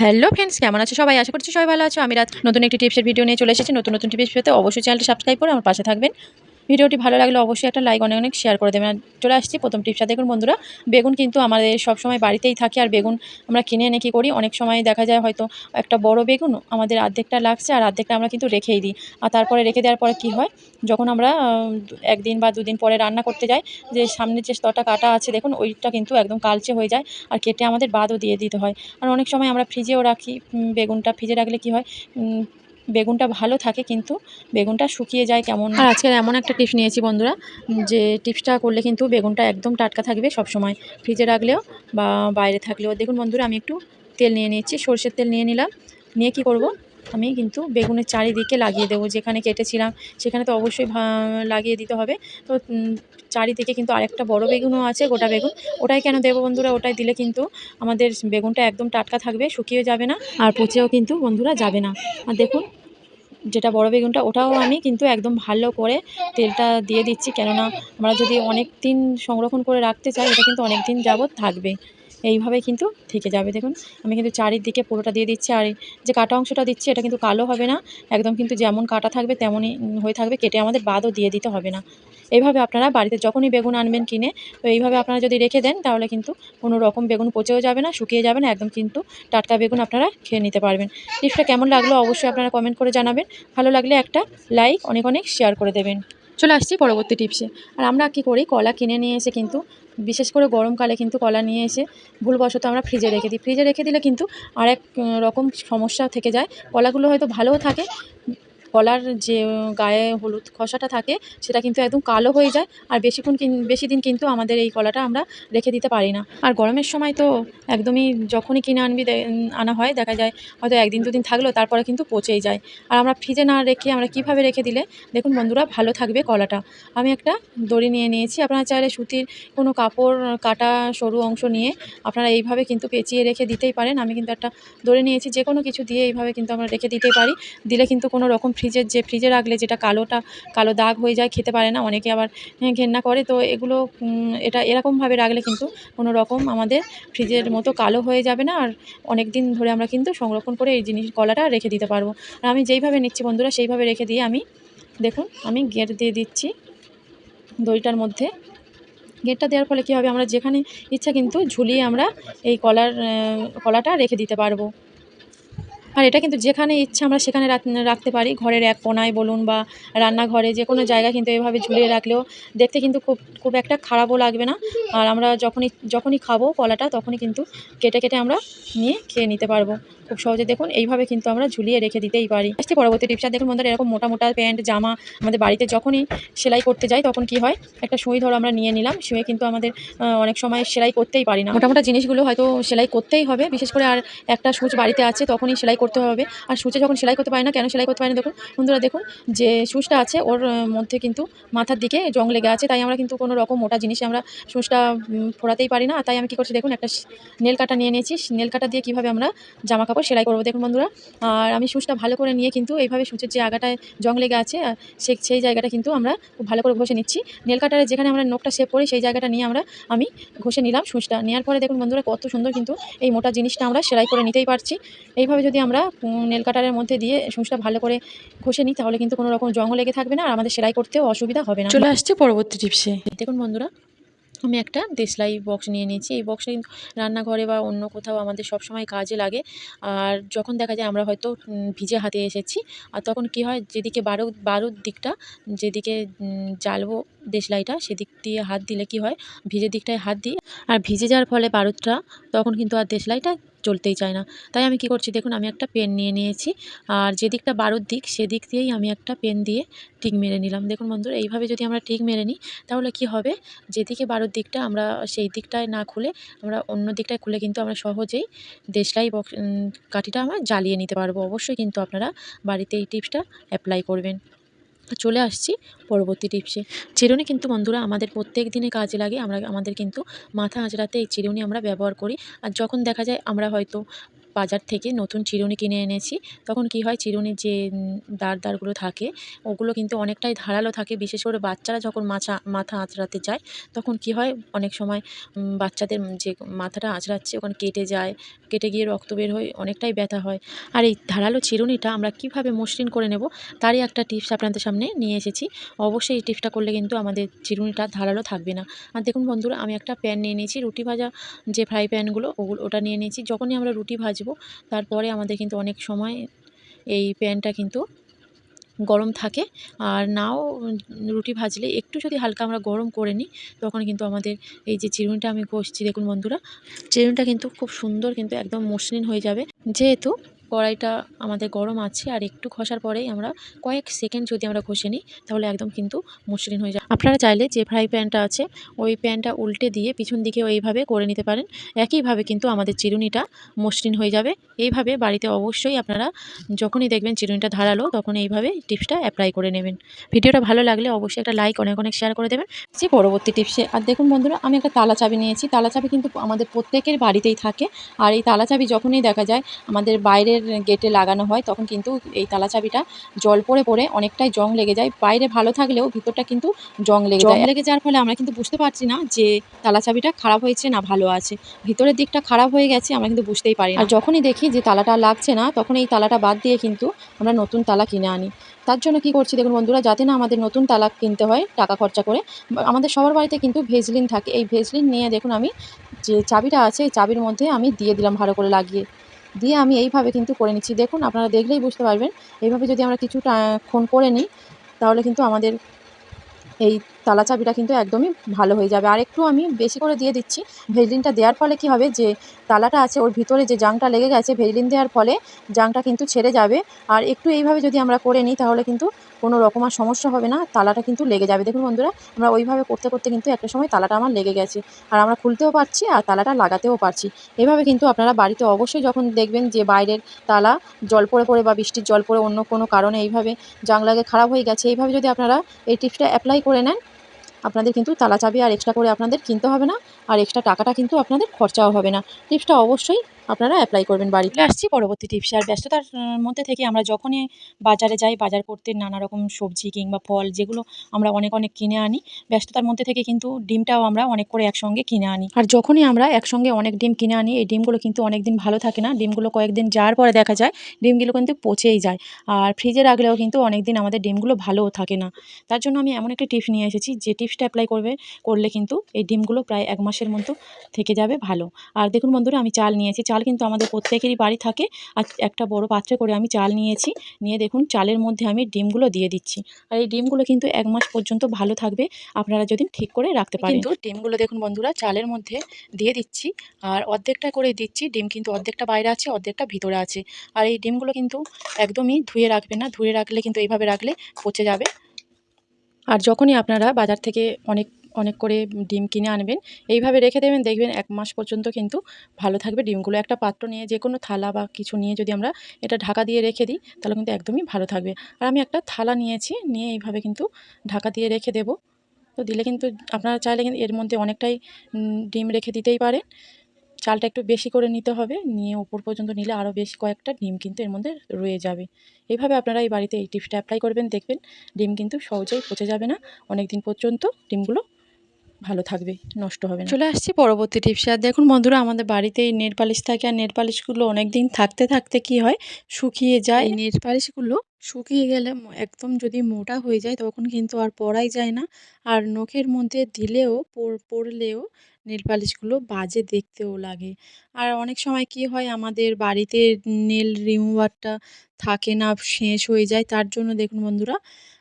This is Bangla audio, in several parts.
হ্যালো ফ্রেন্ডস, কেমন আছে সবাই? আশা করছি সবাই ভালো আছো। আমি রাত নতুন একটি টিপসের ভিডিও নিয়ে চলে এসেছি। নতুন নতুন টিপস পেতে অবশ্যই চ্যানেলটি সাবস্ক্রাইব করে আমার পাশে থাকবেন। ভিডিওটি ভালো লাগলে অবশ্যই একটা লাইক অনেক অনেক শেয়ার করে দেবেন। চলে আসছি প্রথম টিপসটা দেখুন বন্ধুরা, বেগুন কিন্তু আমাদের সব সময় বাড়িতেই থাকে, আর বেগুন আমরা কিনে এনে কী করি? অনেক সময় দেখা যায় হয়তো একটা বড় বেগুন আমাদের অর্ধেকটা লাগছে, আর অর্ধেকটা আমরা কিন্তু রেখেই দিই। আর তারপরে রেখে দেওয়ার পরে কী হয়? যখন আমরা একদিন বা দুদিন পরে রান্না করতে যাই, যে সামনের যে স্তরটা কাটা আছে, দেখুন ওইটা কিন্তু একদম কালচে হয়ে যায়, আর কেটে আমাদের বাদও দিয়ে দিতে হয়। আর অনেক সময় আমরা ফ্রিজেও রাখি বেগুনটা ফ্রিজে রাখলে কী হয়? বেগুনটা ভালো থাকে কিন্তু বেগুনটা শুকিয়ে যায় কেমন আর আজকে এমন একটা টিপস নিয়েছি বন্ধুরা, যে টিপসটা করলে কিন্তু বেগুনটা একদম টাটকা থাকবে সব সময় ফ্রিজে রাখলেও বা বাইরে থাকলেও। দেখুন বন্ধুরা, আমি একটু তেল নিয়ে নিয়েছি সর্ষের তেল নিয়ে নিলাম। নিয়ে কি করব? আমি কিন্তু বেগুনের চারিদিকে লাগিয়ে দেবো। যেখানে কেটেছিলাম, সেখানে তো অবশ্যই লাগিয়ে দিতে হবে। তো চারিদিকে কিন্তু আরেকটা বড় বেগুনও আছে, গোটা বেগুন। ওটাই কেন দেবো বন্ধুরা? ওটাই দিলে কিন্তু আমাদের বেগুনটা একদম টাটকা থাকবে শুকিয়ে যাবে না, আর পচেও কিন্তু বন্ধুরা যাবে না। আর দেখুন, যেটা বড় বেগুনটা, ওটাও আমি কিন্তু একদম ভালো করে তেলটা দিয়ে দিচ্ছি। কেননা আমরা যদি অনেক দিন সংরক্ষণ করে রাখতে চাই, এটা কিন্তু অনেক দিন যাবৎ থাকবে। এইভাবে কিন্তু থেকে যাবে। দেখুন, আমি কিন্তু চারিদিকে পুরোটা দিয়ে দিচ্ছি আর যে কাটা অংশটা দিচ্ছি, এটা কিন্তু কালো হবে না। একদম কিন্তু যেমন কাটা থাকবে, তেমনই হয়ে থাকবে। কেটে আমাদের বাদও দিয়ে দিতে হবে না। এইভাবে আপনারা বাড়িতে যখনই বেগুন আনবেন কিনে, তো এইভাবে আপনারা যদি রেখে দেন, তাহলে কিন্তু কোনো রকম বেগুন পচেও যাবে না, শুকিয়ে যাবে না। একদম কিন্তু টাটকা বেগুন আপনারা খেয়ে নিতে পারবেন। টিপসটা কেমন লাগল অবশ্যই আপনারা কমেন্ট করে জানাবেন। ভালো লাগলে একটা লাইক, অনেক অনেক শেয়ার করে দেবেন। চলে আসছি পরবর্তী টিপসে। আর আমরা কি করি, কলা কিনে নিয়ে এসে কিন্তু, বিশেষ করে গরমকালে কিন্তু কলা নিয়ে এসে ভুলবশত আমরা ফ্রিজে রেখে দিই। ফ্রিজে রেখে দিলে কিন্তু আরেক রকম সমস্যা থেকে যায়। কলাগুলো হয়তো ভালোও থাকে কলার যে গায়ে হলুদ খসাটা থাকে, সেটা কিন্তু একদম কালো হয়ে যায়। আর বেশিক্ষণ কিন- বেশি দিন কিন্তু আমাদের এই কলাটা আমরা রেখে দিতে পারি না। আর গরমের সময় তো একদমই যখনই কিনে আনবি আনা হয়, দেখা যায় হয়তো একদিন দুদিন থাকলেও তারপরে কিন্তু পচেই যায়। আর আমরা ফ্রিজে না রেখে আমরা কীভাবে রেখে দিলে? দেখুন বন্ধুরা, ভালো থাকবে কলাটা। আমি একটা দড়ি নিয়ে নিয়েছি, আপনারা চাইলে সুতির কোনো কাপড় কাটা সরু অংশ নিয়ে আপনারা এইভাবে কিন্তু পেঁচিয়ে রেখে দিতেই পারেন। আমি কিন্তু একটা দড়ি নিয়েছি যে কোনো কিছু দিয়ে এইভাবে কিন্তু আমরা রেখে দিতেই পারি। দিলে কিন্তু কোনো রকম ফ্রিজের যে ফ্রিজে রাখলে যেটা কালোটা কালো দাগ হয়ে যায় খেতে পারে না অনেকে আবার হ্যাঁ, ঘেন্না করে তো এগুলো এটা এরকমভাবে রাখলে কিন্তু কোনো রকম আমাদের ফ্রিজের মতো কালো হয়ে যাবে না আর অনেক দিন ধরে আমরা কিন্তু সংরক্ষণ করে এই জিনিস কলাটা রেখে দিতে পারব। আর আমি যেইভাবে নিচ্ছি বন্ধুরা সেইভাবে রেখে দিয়ে আমি দেখুন আমি গেট দিয়ে দিচ্ছি দইটার মধ্যে। গেটটা দেওয়ার ফলে কী হবে আমরা যেখানে ইচ্ছা কিন্তু ঝুলিয়ে আমরা এই কলার কলাটা রেখে দিতে পারব। আর এটা কিন্তু যেখানে ইচ্ছা আমরা সেখানে রাখতে পারি। ঘরের এক কোনায় বলুন বা রান্নাঘরে যে কোনো জায়গা কিন্তু এভাবে ঝুলিয়ে রাখলেও দেখতে কিন্তু খুব খুব একটা খারাপও লাগবে না। আর আমরা যখনই যখনই খাব কলাটা তখনই কিন্তু কেটে কেটে আমরা নিয়ে খেয়ে নিতে পারব। খুব সহজে দেখুন, এইভাবে কিন্তু আমরা ঝুলিয়ে রেখে দিতেই পারি। আসছে পরবর্তী টিপসটা দেখুন বন্ধুরা, এরকম মোটা মোটা প্যান্ট জামা আমাদের বাড়িতে যখনই সেলাই করতে যাই, তখন কি হয়, একটা সুই ধরো আমরা নিয়ে নিলাম শুয়ে কিন্তু আমাদের অনেক সময় সেলাই করতেই পারি না। মোটা মোটা জিনিসগুলো হয়তো সেলাই করতেই হবে, বিশেষ করে আর একটা সুচ বাড়িতে আছে, তখনই সেলাই করতে হবে। আর সুচে যখন সেলাই করতে পারি না, কেন সেলাই করতে পারি না? দেখুন, বন্ধুরা দেখুন, যে সুচটা আছে, ওর মধ্যে কিন্তু মাথার দিকে জং লেগে আছে, তাই আমরা কিন্তু কোনো রকম মোটা জিনিসে আমরা সুচটা ফোড়াতেই পারি না। তাই আমি কী করছি, দেখুন, একটা নেল কাটা নিয়ে নিয়েছি। নেল কাটা দিয়ে কীভাবে আমরা জামা কাপড় সেলাই করব। দেখুন বন্ধুরা আর আমি সুচটা ভালো করে নিয়ে কিন্তু এইভাবে সুচের যে আগাটায় জং লেগে আছে সে সেই জায়গাটা কিন্তু আমরা খুব ভালো করে ঘষে নিচ্ছি। নেল কাটারে যেখানে আমরা নোকটা শেপ করি সেই জায়গাটা নিয়ে আমরা আমি ঘষে নিলাম সুচটা নেওয়ার পরে দেখুন বন্ধুরা কত সুন্দর কিন্তু এই মোটা জিনিসটা আমরা সেলাই করে নিতেই পারছি। এইভাবে যদি আমরা নেল কাটারের মধ্যে দিয়ে সুচটা ভালো করে ঘষে নিই তাহলে কিন্তু কোনো রকম জং লেগে থাকবে না আর আমাদের সেলাই করতেও অসুবিধা হবে না। চলে আসছে পরবর্তী টিপসে। দেখুন বন্ধুরা আমি একটা দেশলাই বক্স নিয়ে নিয়েছি। এই বক্সটা কিন্তু রান্নাঘরে বা অন্য কোথাও আমাদের সব সময় কাজে লাগে। আর যখন দেখা যায় আমরা হয়তো ভিজে হাতে এসেছি, আর তখন কি হয়, যেদিকে বারুদ বারুদ দিকটা, যেদিকে জ্বালবো দেশলাইটা সেদিক দিয়ে হাত দিলে কি হয়? ভিজে দিকটায় হাত দিই আর ভিজে যাওয়ার ফলে বারুদটা তখন কিন্তু আর দেশলাইটা চলতেই চায় না। তাই আমি কি করছি দেখুন, আমি একটা পেন নিয়ে নিয়েছি আর যেদিকটা বারুদ দিক সেদিক দিয়েই আমি একটা পেন দিয়ে টিক মেরে নিলাম। দেখুন বন্ধুরা, এইভাবে যদি আমরা টিক মেরে নিই, তাহলে কি হবে? যেদিকে বারোর দিকটা আমরা সেই দিকটায় না খুলে, আমরা অন্য দিকটায় খুলে কিন্তু আমরা সহজেই দেশলাই বক্স কাঠিটা আমরা জ্বালিয়ে নিতে পারব। অবশ্যই কিন্তু আপনারা বাড়িতে এই টিপসটা অ্যাপ্লাই করবেন। চলে আসছি পরবর্তী টিপসে চিরুনি কিন্তু বন্ধুরা আমাদের প্রত্যেক দিনে কাজে লাগে, আমরা, আমাদের কিন্তু মাথা আঁচড়াতে এই চিরুনি আমরা ব্যবহার করি। আর যখন দেখা যায় আমরা হয়তো বাজার থেকে নতুন চিরুনি কিনে এনেছি। তখন কি হয়, চিরুনির যে দাঁড় দাঁড়গুলো থাকে, ওগুলো কিন্তু অনেকটাই ধারালো থাকে। বিশেষ করে বাচ্চারা যখন মাছা, মাথা আঁচড়াতে যায়, তখন কি হয়, অনেক সময় বাচ্চাদের যে মাথাটা আঁচড়াচ্ছে, ওখানে কেটে যায়, কেটে গিয়ে রক্ত বের হয়ে অনেকটাই ব্যথা হয়। আর এই ধারালো চিরুনিটা আমরা কীভাবে মসৃণ করে নেব, তারই একটা টিপস আপনাদের সামনে নিয়ে এসেছি। অবশ্যই এই টিপসটা করলে কিন্তু আমাদের চিরুনিটা ধারালো থাকবে না। আর দেখুন বন্ধুরা, আমি একটা প্যান নিয়ে নিয়েছি, রুটি ভাজা যে ফ্রাই প্যানগুলো, ওগুলো, ওটা নিয়ে নিয়েছি। যখনই আমরা রুটি ভাজবো তারপরে আমাদের কিন্তু অনেক সময় এই প্যানটা কিন্তু গরম থাকে। আর নাও রুটি ভাজলে একটু যদি হালকা আমরা গরম করে নিই, তখন কিন্তু আমাদের এই যে চিরুনিটা আমি ঘষছি দেখুন বন্ধুরা, চিরুনিটা কিন্তু খুব সুন্দর কিন্তু একদম মসৃণ হয়ে যাবে। যেহেতু কড়াইটা আমাদের গরম আছে আর একটু ঘষার পরেই আমরা কয়েক সেকেন্ড যদি আমরা ঘষে নিই, তাহলে একদম কিন্তু মসৃণ হয়ে যায়। আপনারা চাইলে যে ফ্রাই প্যানটা আছে, ওই প্যানটা উল্টে দিয়ে পিছন দিকে এইভাবে করে নিতে পারেন। একইভাবে কিন্তু আমাদের চিরুনিটা মসৃণ হয়ে যাবে। এইভাবে বাড়িতে অবশ্যই আপনারা যখনই দেখবেন চিরুনিটা ধারালো তখন এইভাবে টিপসটা অ্যাপ্লাই করে নেবেন। ভিডিওটা ভালো লাগলে অবশ্যই একটা লাইক অনেক অনেক শেয়ার করে দেবেন। যে পরবর্তী টিপসে, আর দেখুন বন্ধুরা, আমি একটা তালা চাবি নিয়েছি। তালা চাবি কিন্তু আমাদের প্রত্যেকের বাড়িতেই থাকে। আর এই তালা চাবি যখনই দেখা যায়, আমাদের বাইরের গেটে লাগানো হয় তখন কিন্তু এই তালা চাবিটা জল পড়ে পড়ে অনেকটাই জং লেগে যায়। বাইরে ভালো থাকলেও ভিতরটা কিন্তু জং লেগে যায়। লেগে যাওয়ার ফলে আমরা কিন্তু বুঝতে পারছি না যে তালা চাবিটা খারাপ হয়েছে না ভালো আছে। ভিতরের দিকটা খারাপ হয়ে গেছে আমরা কিন্তু বুঝতেই পারি না। আর যখনই দেখি যে তালাটা লাগছে না তখন এই তালাটা বাদ দিয়ে কিন্তু আমরা নতুন তালা কিনে আনি। তার জন্য কি করছি দেখুন বন্ধুরা যাতে না আমাদের নতুন তালা কিনতে হয় টাকা খরচা করে আমাদের সবার বাড়িতে কিন্তু ভেজলিন থাকে। এই ভেজলিন নিয়ে দেখুন আমি যে চাবিটা আছে এই চাবির মধ্যে আমি দিয়ে দিলাম ভালো করে লাগিয়ে। দিয়ে আমি এইভাবে কিন্তু করে নিচ্ছি। দেখুন, আপনারা দেখলেই বুঝতে পারবেন। এইভাবে যদি আমরা কিছুটা ক্ষণ করে নিই, তাহলে কিন্তু আমাদের এই তালা চাবিটা কিন্তু একদমই ভালো হয়ে যাবে। আর একটু আমি বেশি করে দিয়ে দিচ্ছি। ভেজলিনটা দেওয়ার ফলে কি হবে? যে তালাটা আছে, ওর ভিতরে যে জাংটা লেগে গেছে ভেজলিন দেওয়ার ফলে জাংটা কিন্তু ছেড়ে যাবে। আর একটু এইভাবে যদি আমরা করে নিই, তাহলে কিন্তু কোনো রকম আর সমস্যা হবে না, তালাটা কিন্তু লেগে যাবে। দেখুন বন্ধুরা, আমরা ওইভাবে করতে করতে কিন্তু একটা সময় তালাটা আমার লেগে গেছে। আর আমরা খুলতেও পারছি আর তালাটা লাগাতেও পারছি। এভাবে কিন্তু আপনারা বাড়িতে অবশ্যই যখন দেখবেন যে বাইরের তালা জল পড়ে পড়ে বা বৃষ্টির জল পড়ে অন্য কোনো কারণে এইভাবে জাংলাগে খারাপ হয়ে গেছে, এইভাবে যদি আপনারা এই টিপসটা অ্যাপ্লাই করে নেন, আপনাদের কিন্তু তালা চাবি আর এক্সট্রা করে আপনাদের কিনতে হবে না। আর এক্সট্রা টাকাটা কিন্তু আপনাদের খরচাও হবে না। টিপসটা অবশ্যই আপনারা অ্যাপ্লাই করবেন বাড়িতে আসছি পরবর্তী টিপস আর ব্যস্ততার মধ্যে থেকে আমরা যখনই বাজারে যাই, বাজার করতে নানা রকম সবজি কিংবা ফল, যেগুলো আমরা অনেক অনেক কিনে আনি, ব্যস্ততার মধ্যে থেকে কিন্তু ডিমটাও আমরা অনেক করে একসঙ্গে কিনে আনি। আর যখনই আমরা একসঙ্গে অনেক ডিম কিনে আনি, এই ডিমগুলো কিন্তু অনেক দিন ভালো থাকে না। ডিমগুলো কয়েকদিন যাওয়ার পরে দেখা যায়, ডিমগুলো কিন্তু পচেই যায়। আর ফ্রিজে রাখলেও কিন্তু অনেক দিন আমাদের ডিমগুলো ভালোও থাকে না। তার জন্য আমি এমন একটা টিপস নিয়ে এসেছি, যে টিপসটা অ্যাপ্লাই করবে, করলে কিন্তু এই ডিমগুলো প্রায় এক মাসের মতো থেকে যাবে ভালো। আর দেখুন বন্ধুরা, আমি চাল নিয়েছি চাল কিন্তু আমাদের প্রত্যেকেরই বাড়ি থাকে। আর একটা বড় পাত্রে করে আমি চাল নিয়েছি। নিয়ে দেখুন, চালের মধ্যে আমি ডিমগুলো দিয়ে দিচ্ছি। আর এই ডিমগুলো কিন্তু এক মাস পর্যন্ত ভালো থাকবে। আপনারা যদি ঠিক করে রাখতে পারেন। কিন্তু ডিমগুলো দেখুন বন্ধুরা, চালের মধ্যে দিয়ে দিচ্ছি। আর অর্ধেকটা করে দিচ্ছি ডিম, কিন্তু অর্ধেকটা বাইরে আছে, অর্ধেকটা ভিতরে আছে। আর এই ডিমগুলো কিন্তু একদমই ধুয়ে রাখবেন না। ধুয়ে রাখলে কিন্তু এইভাবে রাখলে পচে যাবে। আর যখনই আপনারা বাজার থেকে অনেক অনেক করে ডিম কিনে আনবেন। এইভাবে রেখে দেবেন, দেখবেন এক মাস পর্যন্ত কিন্তু ভালো থাকবে ডিমগুলো। একটা পাত্র নিয়ে যে কোনো থালা বা কিছু নিয়ে যদি আমরা এটা ঢাকা দিয়ে রেখে দিই, তাহলে কিন্তু একদমই ভালো থাকবে। আর আমি একটা থালা নিয়েছি, নিয়ে এইভাবে কিন্তু ঢাকা দিয়ে রেখে দেবো। তো দিলে কিন্তু আপনারা চাইলে কিন্তু এর মধ্যে অনেকটাই ডিম রেখে দিতেই পারেন। চালটা একটু বেশি করে নিতে হবে, নিয়ে উপর পর্যন্ত নিলে আরও বেশি কয়েকটা ডিম কিন্তু এর মধ্যে রয়ে যাবে। এইভাবে আপনারা এই বাড়িতে এই টিপসটা অ্যাপ্লাই করবেন, দেখবেন ডিম কিন্তু সহজেই পচে যাবে না। অনেক দিন পর্যন্ত ডিমগুলো ভালো থাকবে নষ্ট হবে চলে আসছি পরবর্তী টিপসে আর দেখুন বন্ধুরা আমাদের বাড়িতে এই নেল পালিশ থাকে আর নেল পালিশগুলো অনেক দিন থাকতে থাকতে কি হয়? শুকিয়ে যায়। এই নেল পালিশগুলো শুকিয়ে গেলে একদম যদি মোটা হয়ে যায় তখন কিন্তু আর পরাই যায় না। আর নখের মধ্যে দিলেও পরলেও নেল পালিশগুলো বাজে দেখতেও লাগে। আর অনেক সময় কি হয় আমাদের বাড়িতে নেল রিমুভারটা থাকে না, শেষ হয়ে যায়, তার জন্য দেখুন বন্ধুরা,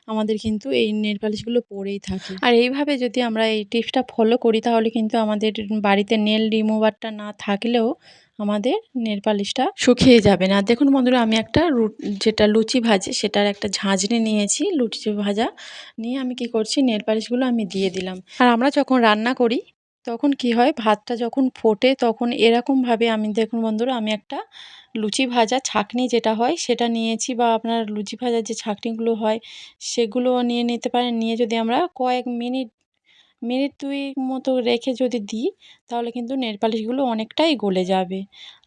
আমাদের কিন্তু এই নেল পালিশগুলো পরেই থাকে। আর এইভাবে যদি আমরা এই টিপসটা ফলো করি, তাহলে কিন্তু আমাদের বাড়িতে নেল রিমুভারটা না থাকলেও আমাদের নেল পালিশটা শুকিয়ে যাবে না। দেখুন বন্ধুরা, আমি একটা যেটা লুচি ভাজে, সেটার একটা ঝাঁঝরি নিয়েছি, লুচি ভাজা নিয়ে আমি কি করছি, নেল পালিশগুলো আমি দিয়ে দিলাম। আর আমরা যখন রান্না করি তখন কি হয়? ভাতটা যখন ফোটে তখন এরকমভাবে আমি, দেখুন বন্ধুরা, আমি একটা লুচি ভাজা ছাঁকনি যেটা হয়, সেটা নিয়েছি বা আপনার লুচি ভাজার যে ছাঁকনিগুলো হয়, সেগুলো নিয়ে নিতে পারেন। নিয়ে যদি আমরা কয়েক মিনিট মিনিট দুই মতো রেখে যদি দিই, তাহলে কিন্তু নেল পালিশগুলো অনেকটাই গলে যাবে।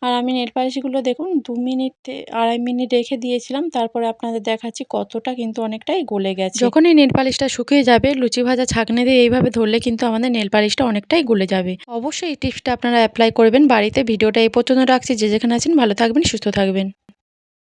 আর আমি নেল পালিশগুলো দেখুন, দু মিনিট, আড়াই মিনিট রেখে দিয়েছিলাম, তারপরে আপনাদের দেখাচ্ছি কতটা কিন্তু অনেকটাই গলে গেছে। যখনই নেল পালিশটা শুকিয়ে যাবে, লুচি ভাজা ছাঁকনি দিয়ে এইভাবে ধরলে কিন্তু আমাদের নেল পালিশটা অনেকটাই গলে যাবে। অবশ্যই এই টিপসটা আপনারা অ্যাপ্লাই করবেন বাড়িতে। ভিডিওটা এই পর্যন্ত রাখছি, যে যেখানে আছেন ভালো থাকবেন, সুস্থ থাকবেন।